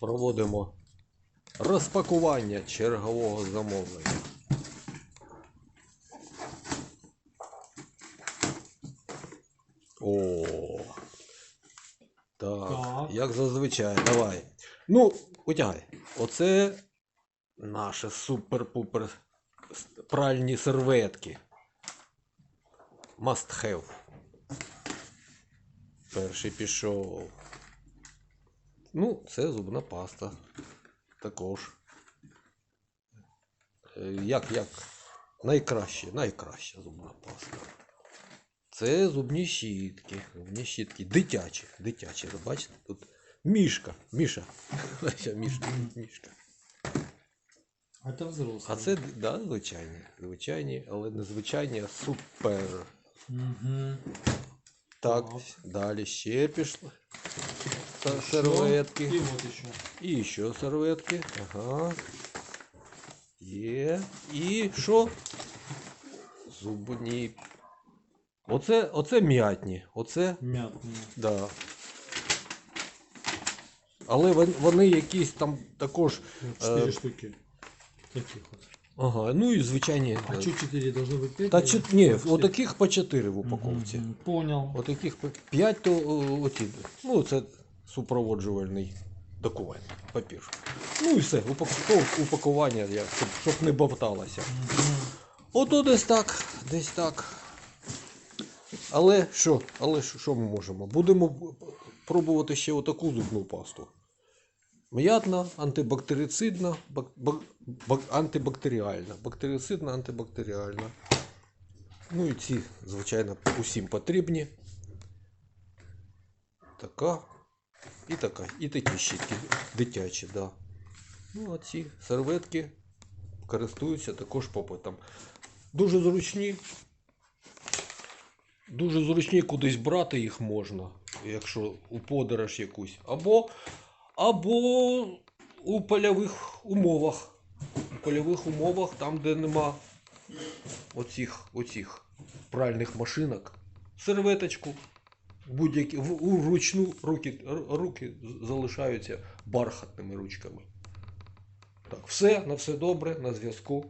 проводимо розпакування чергового замовлення. О. Так, Так. як зазвичай, давай. Ну, утягай. Оце наші супер-пупер пральні серветки. Must have. Перший пішов. Ну, це зубна паста. Також. Е, Як, як? Найкраще, найкраща зубна паста. Це зубні щітки. Зубні щітки. Дитячі. Дитячі. Ви бачите? Тут мішка. Міша. Мішка. Мішка. А це взрослий. А це, да, звичайні. Звичайні, але не звичайні, а супер. Угу. Так, Так. далі ще пішли. Серветки. І от ще. І ще серветки. Ага. Є. І що? Зубні. Оце, оце м'ятні. Оце, М'ятні. да. Але вон- вони якісь там також. Чотири Е, штуки. Таких от. Ага, ну і звичайні. А е, чуть чотири должно бути п'ять? Та чи, ні, отаких по 4 в упаковці. Понял. Отаких по 5 то о, оті. Ну, це супроводжувальний документ, папір. Ну і все, упакування, щоб, не бовталося. Ото десь так, десь так. Але що? Але що, ми можемо? Будемо пробувати ще отаку зубну пасту. М'ятна, антибактерицидна, бак, бак, бак, антибактеріальна. Бактерицидна, антибактеріальна. Ну і ці, звичайно, усім потрібні. Така. І така. І такі щітки дитячі, да. Ну, а ці серветки користуються також попитом. Дуже зручні. Дуже зручні кудись брати їх можна, якщо у подорож якусь. Або, або у польових умовах. У польових умовах, там, де нема оцих, оцих пральних машинок. Серветочку. Будь-які в- у ручну руки, руки залишаються бархатними ручками. Так, все, на все добре, на зв'язку.